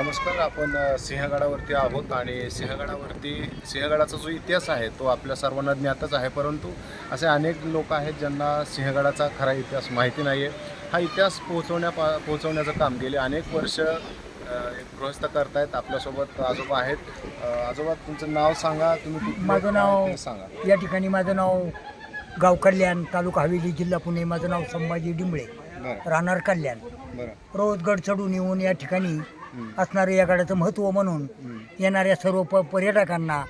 नमस्कार आपण सिंहगडावरती आहोत आणि सिंहगडावरती सिंहगडाचा जो इतिहास आहे तो आपल्या सर्वांना ज्ञातच आहे. परंतु असे अनेक लोक आहेत ज्यांना सिंहगडाचा खरा इतिहास माहिती नाही आहे हा इतिहास पोहोचवण्या पा पोहोचवण्याचं काम गेले अनेक वर्ष गृहस्थ करतायत आपल्यासोबत आजोबा आहेत. आजोबा तुमचं नाव सांगा तुम्ही माझं नाव सांगा. या ठिकाणी माझं नाव गाव कल्याण तालुका हवेली जिल्हा पुणे माझं नाव संभाजी डिंबळे राहणार कल्याण. रोज गड चढून येऊन या ठिकाणी. असणारं या गडाचं महत्त्व म्हणून. येणाऱ्या सर्व प पर्यटकांना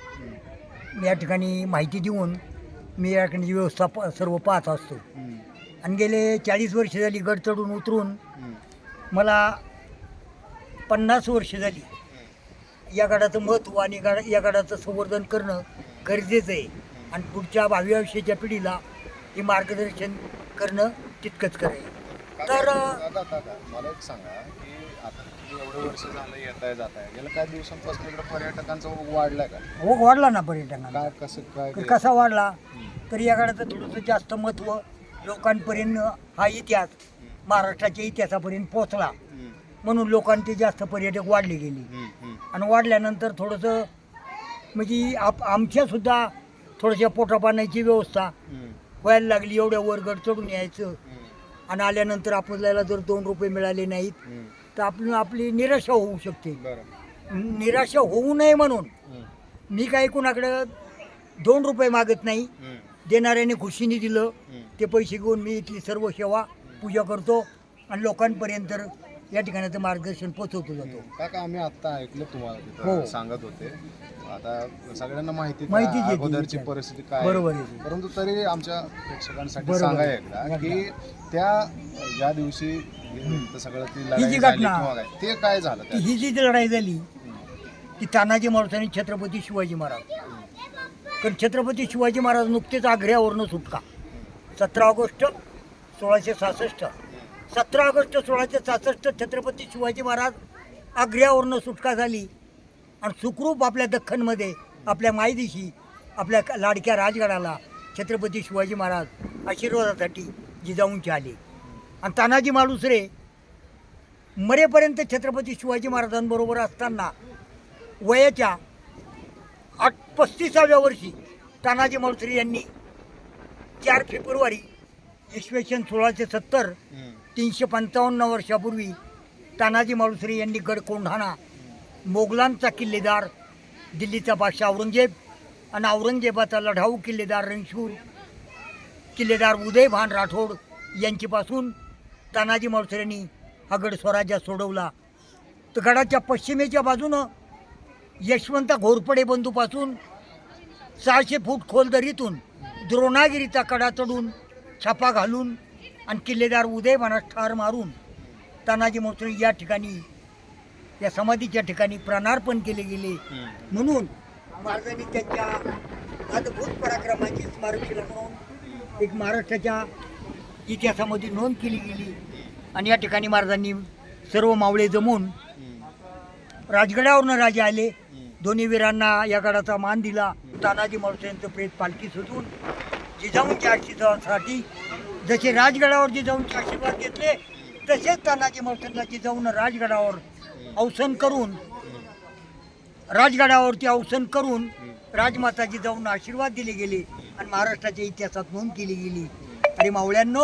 या ठिकाणी माहिती देऊन मी या ठिकाणी व्यवस्था प सर्व पाहत असतो. आणि गेले चाळीस वर्ष झाली गड चढून उतरून. मला पन्नास वर्ष झाली. या गडाचं महत्त्व आणि गड या गडाचं संवर्धन करणं गरजेचं आहे. आणि पुढच्या भावी आयुष्याच्या पिढीला हे मार्गदर्शन करणं तितकंच करेल तर मला एक सांगा की आता तुम्ही एवढं वर्ष झालं येत आहे जात आहे गेल्या काही दिवसांपासून इकडे पर्यटकांचा ओघ वाढलाय का वाढला ना पर्यटनाला काय कसं काय तर ते? कसा वाढला. तर या गडाचं थोडंसं जास्त महत्त्व लोकांपर्यंत हा इतिहास महाराष्ट्राच्या इतिहासापर्यंत पोहोचला हं. म्हणून लोकांचे जास्त पर्यटक वाढले गेले. आणि वाढल्यानंतर थोडंसं म्हणजे आप आमच्यासुद्धा थोडंशा पोटापाण्याची व्यवस्था. व्हायला लागली एवढ्या वरगड चढून यायचं. आणि आल्यानंतर आपल्याला जर दोन रुपये मिळाले नाहीत. तर आपली आपली निराशा होऊ शकते निराशा होऊ नये म्हणून. मी काही कुणाकडं दोन रुपये मागत नाही. देणाऱ्याने खुशीने दिलं. ते पैसे घेऊन मी इथली सर्व सेवा पूजा करतो आणि लोकांपर्यंत या ठिकाणाचं मार्गदर्शन पोचवतो जातो काका आम्ही आता ऐकलं तुम्हाला हो. तिथं सांगत होते आता सगळ्यांना माहिती माहितीच आहे ती अगोदरची विचार. परिस्थिती काय बरोबर. परंतु तरी आमच्या प्रेक्षकांसाठी बरोबर सांगा आहे. एकदा की त्या ज्या दिवशी इथं सगळं ती ही लढाई जी झाली घटना- किंवा काय? ते काय झालं की ही जी लढाई झाली ती तानाजी मारुती छत्रपती शिवाजी महाराज. कारण छत्रपती शिवाजी महाराज नुकतेच आग्र्यावरनं सुटका. सतरा ऑगस्ट सोळाशे सहासष्ट. सतरा ऑगस्ट सोळाशे सहासष्ट छत्रपती शिवाजी महाराज आग्र्यावरनं सुटका झाली. आणि सुखरूप आपल्या दख्खनमध्ये आपल्या मायदेशी आपल्या लाडक्या राजगडाला छत्रपती शिवाजी महाराज आशीर्वादासाठी जिजाऊंचे आले. आणि तानाजी मालुसरे मरेपर्यंत छत्रपती शिवाजी महाराजांबरोबर असताना वयाच्या आठ पस्तीसाव्या वर्षी तानाजी मालुसरे यांनी चार फेब्रुवारी इसवी सन सोळाशे सत्तर तीनशे पंचावन्न वर्षापूर्वी तानाजी मालुसरे यांनी गड कोंढाणा मोगलांचा किल्लेदार दिल्लीचा बादशाह औरंगजेब आणि औरंगजेबाचा लढाऊ किल्लेदार रणशूर किल्लेदार उदयभान राठोड यांच्यापासून तानाजी मालुसरेंनी हा गड स्वराज्यात सोडवला तर गडाच्या पश्चिमेच्या बाजूनं यशवंत घोरपडे बंधूपासून सहाशे फूट खोल दरीतून द्रोणागिरीचा कडा चढून छापा घालून आणि किल्लेदार उदयभानास ठार मारून तानाजी मालुसरे या ठिकाणी या समाधीच्या ठिकाणी प्राणार्पण केले गेले. म्हणून महाराजांनी त्यांच्या अद्भुत पराक्रमाची स्मारकशिला म्हणून एक महाराष्ट्राच्या इतिहासामध्ये नोंद केली गेली. आणि या ठिकाणी महाराजांनी सर्व मावळे जमून राजगडावरनं राजे आले. दोन्ही वीरांना या गडाचा मान दिला. तानाजी मालुसरेंचं प्रेत पालखी सुटून जिजाऊंच्या आशीर्वादासाठी जसे राजगडावर जिजाऊंचे आशीर्वाद घेतले तसेच तानाजी मालुसरेंना जिजाऊन राजगडावर अवसन करून राजगडावरती अवसन करून राजमाता जिजाऊंना आशीर्वाद दिले गेले आणि महाराष्ट्राच्या इतिहासात नोंद केली गेली. अरे मावळ्यांनो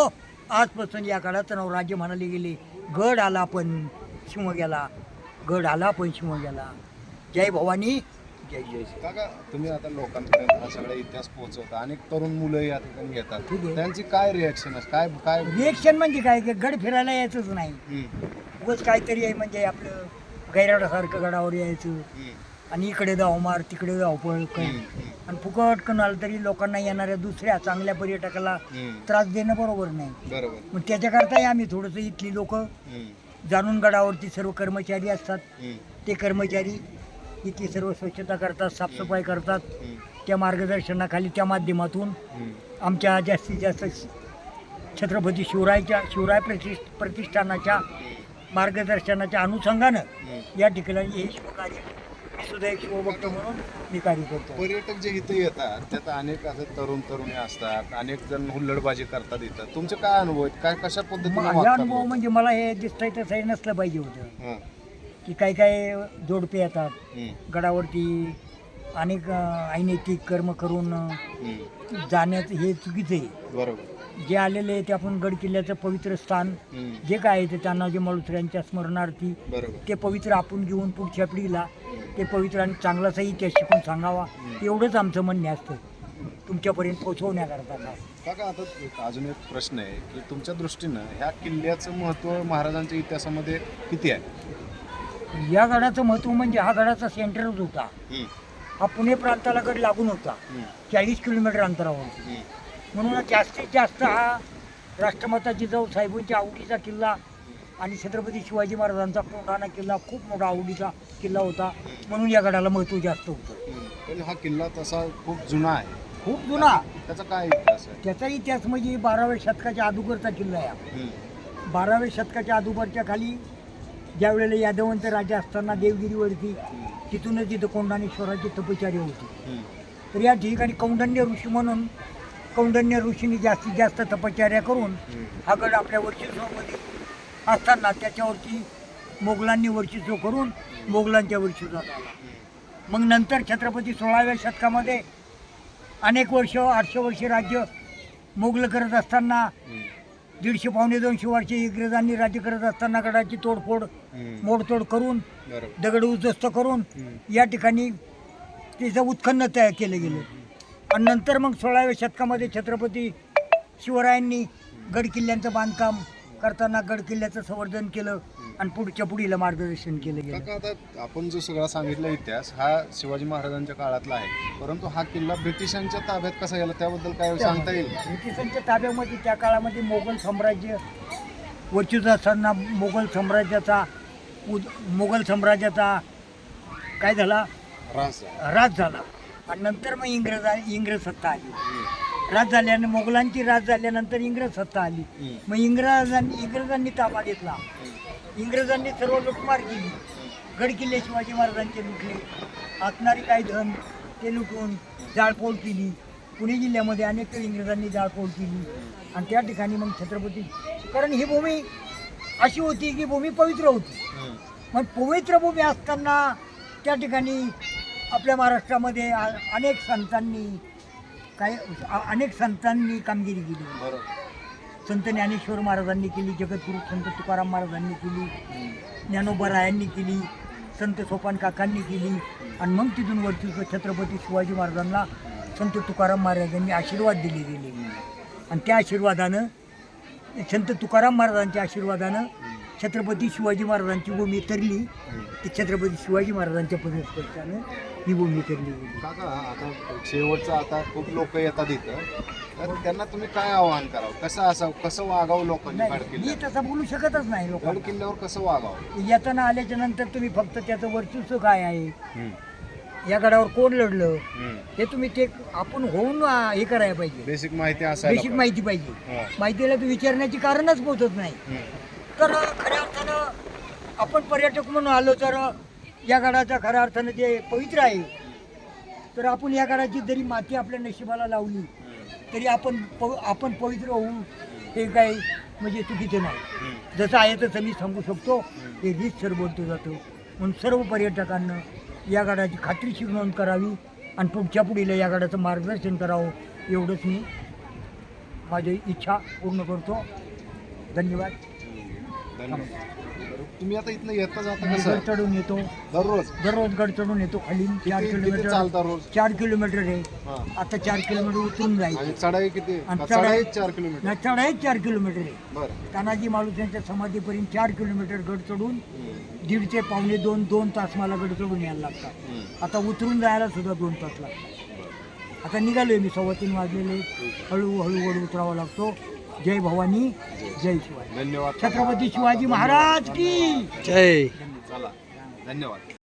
आजपासून या काळाचं नाव राज्य म्हणाले गेले. गड आला पण शिव गेला. गड आला पण शिव गेला. जय भवानी जय जय. काका तुम्ही आता लोकांपर्यंत हा सगळा इतिहास पोहोचवता. अनेक तरुण मुलं या ठिकाणी येतात. ठीक आहे. त्यांची काय रिॲक्शन असते काय काय रिएक्शन म्हणजे काय? की गड फिरायला यायचंच नाही. हं. उगाच काहीतरी आहे म्हणजे आपलं गैराडासारखं गडावर यायचं. आणि इकडे जाऊ मार तिकडे जाऊ पळ काय हं. हं. आणि फुकट कणाल तरी लोकांना येणाऱ्या दुसऱ्या चांगल्या पर्यटकाला. त्रास देणं बरोबर नाही बरोबर मग त्याच्याकरताही आम्ही थोडंसं इथली लोक. जाणून गडावरती सर्व कर्मचारी असतात. ते कर्मचारी इथली सर्व स्वच्छता करतात साफसफाई करतात. त्या मार्गदर्शनाखाली त्या माध्यमातून. आमच्या जास्तीत जास्त छत्रपती शिवरायच्या शिवराय प्रतिष्ठ प्रतिष्ठानाच्या मार्गदर्शनाच्या अनुषंगानं. या ठिकाणी हे शिवकार्य मी सुद्धा एक शिवभक्त म्हणून मी कार्य करतो. पर्यटक जे इथे येतात त्यात अनेक असे तरुण तरुणी असतात अनेक जण हुल्लडबाजी करतात इथं. तुमचे काय अनुभव आहेत? काय कशा पद्धतीने माझा वागतात अनुभव लोक? म्हणजे मला हे दिसतंय तसं हे नसलं पाहिजे होतं. हं. की काही काही जोडपे येतात गडावरती अनेक अं, अनैतिक कर्म करून अं, हम्म. जाण्याचं हे चुकीचं आहे. बरोबर. जे आलेले आहे ते आपण गड किल्ल्याचं पवित्र स्थान जे काय आहे ते त्यांना जे मळुसऱ्यांच्या स्मरणार्थी बरोबर. ते पवित्र आपण घेऊन पुढच्या पिढीला ते पवित्र आणि चांगलाचा इतिहास शिकून सांगावा एवढंच आमचं म्हणणे असतं. तुमच्यापर्यंत पोहोचवण्याकरता काका आता अजून एक प्रश्न आहे की तुमच्या दृष्टीनं ह्या किल्ल्याचं महत्त्व महाराजांच्या इतिहासामध्ये किती आहे? या गडाचं महत्त्व म्हणजे हा गडाचा सेंटरच होता हा पुणे प्रांताला गड लागून होता. चाळीस किलोमीटर अंतरावर. म्हणून जास्तीत जास्त हा राष्ट्रमाता जिजाऊ साहेबांच्या आवडीचा किल्ला आणि छत्रपती शिवाजी महाराजांचा कोंढाणा किल्ला खूप मोठा आवडीचा किल्ला होता. म्हणून या गडाला महत्त्व जास्त होतं. पण हा किल्ला तसा खूप जुना आहे. खूप जुना. त्याचा काय इतिहास आहे? त्याचा इतिहास म्हणजे बाराव्या शतकाच्या अगोदरचा किल्ला आहे हा. बाराव्या शतकाच्या अगोदरच्या खाली ज्या वेळेला यादवंत राजा असताना देवगिरीवरती तिथूनच तिथं कोंढाणेश्वराची तपचारी होती. हम्म, तर या ठिकाणी कौंडण्य ऋषी म्हणून कौंडण्य ऋषीने जास्तीत जास्त तपश्चर्या करून. हा गड आपल्या वर्चस्वामध्ये असताना त्याच्यावरती मोगलांनी वर्चस्व करून मोगलांच्या वर्चस्वात आला मग नंतर छत्रपती सोळाव्या शतकामध्ये अनेक वर्ष आठशे वर्ष राज्य मोगल करत असताना दीडशे पावणे दोनशे वर्षे इंग्रजांनी राज्य करत असताना गडाची तोडफोड. मोडतोड करून दगड उद्ध्वस्त करून. या ठिकाणी तिचं उत्खनन तयार केलं गेलं आणि नंतर मग सोळाव्या शतकामध्ये छत्रपती शिवरायांनी गड किल्ल्यांचं बांधकाम करताना गड किल्ल्याचं संवर्धन केलं आणि पुढच्या पुढीला मार्गदर्शन केलं गेलं. काका आता आपण जो सगळा सांगितला इतिहास हा शिवाजी महाराजांच्या काळातला आहे. परंतु हा किल्ला ब्रिटिशांच्या ताब्यात कसा गेला त्याबद्दल काय सांगता येईल? ब्रिटिशांच्या ताब्यामध्ये त्या काळामध्ये मोगल साम्राज्य वर्चस्व असताना मोगल साम्राज्याचा उद मोगल साम्राज्याचा काय झाला? राज झाला. आणि नंतर मग इंग्रजा इंग्रज सत्ता आली. राज झाल्याने मोगलांची राज झाल्यानंतर इंग्रज सत्ता आली. मग इंग्रजांनी इंग्रजांनी ताबा घेतला. इंग्रजांनी सर्व लुटमार केली. गड किल्ले शिवाजी महाराजांचे लुटले. असणारी काही धन ते लुटून जाळपोळ केली. पुणे जिल्ह्यामध्ये अनेक इंग्रजांनी जाळपोळ केली. आणि त्या ठिकाणी मग छत्रपती कारण ही भूमी अशी होती की भूमी पवित्र होती. मग पवित्र भूमी असताना त्या ठिकाणी आपल्या महाराष्ट्रामध्ये अनेक संतांनी काय अनेक संतांनी कामगिरी केली. बरोबर. संत ज्ञानेश्वर महाराजांनी केली जगद्गुरू संत तुकाराम महाराजांनी केली ज्ञानोबरायांनी केली संत सोपान काकांनी केली आणि मग तिथून वरती छत्रपती शिवाजी महाराजांना संत तुकाराम महाराजांनी आशीर्वाद दिले गेले. आणि त्या आशीर्वादानं संत तुकाराम महाराजांच्या आशीर्वादानं छत्रपती शिवाजी महाराजांची भूमी तरली. ती छत्रपती शिवाजी महाराजांच्या पदस्पर्शानं ही भूमी तरली गेली. काका आता शेवटचं आता खूप लोक येतात इथं. तर त्यांना तुम्ही काय आवाहन करावं? कसं असावं? कसं वागावं लोकांनी गड नाही मी किल्ल्यावर तसं बोलू शकतच नाही गड लोकांना. किल्ल्यावर कसं वागावं? येताना आल्याच्यानंतर तुम्ही फक्त त्याचं वर्चस्व काय आहे? या गडावर कोण लढलं. हे तुम्ही ते आपण होऊन आ, हे करायला पाहिजे. बेसिक माहिती असायला बेसिक पाहिजे. माहिती पाहिजे. हा. माहितीला तर विचारण्याची कारणच पोचत नाही. हम्म, तर खऱ्या अर्थानं आपण पर्यटक म्हणून आलो तर या गडाचा खऱ्या अर्थानं जे पवित्र आहे तर आपण या गडाची जरी माती आपल्या नशिबाला लावली तरी आपण प आपण पवित्र होऊ हे काय म्हणजे चुकीचं नाही. जसं आहे तसं मी सांगू शकतो हे रीतसर बोलतो जातो. म्हणून सर्व पर्यटकांना या गाड्याची खात्रीशीर नोंद करावी आणि पुढच्या पुढीला या गाड्याचं मार्गदर्शन करावं एवढंच मी माझी इच्छा पूर्ण करतो. धन्यवाद. तुम्ही आता इथनं येता जाता मी कसं? गड चढून येतो. दररोज? दररोज गड चढून येतो खाली. चार किती किती किलोमीटर चालता रोज? चार किलोमीटर आहे. हा. आता चार किलोमीटर उतरून आणि जायचं चढाई किती? आणि चढाई- चढाई चार किलोमीटर? चढाई चार किलोमीटर आहे. बरं. तानाजी मालुसऱ्यांच्या समाधीपर्यंत चार किलोमीटर गड चढून दीड ते पावणे दोन दोन तास मला गड चढून यायला लागतात. आता उतरून जायला सुद्धा दोन तास लागतात. आता निघालोय मी सव्वा तीन वाजलेले. हळूहळू वर उतरावा लागतो. जय भवानी जय शिवाजी. धन्यवाद. छत्रपती शिवाजी महाराज की. जय. चला धन्यवाद.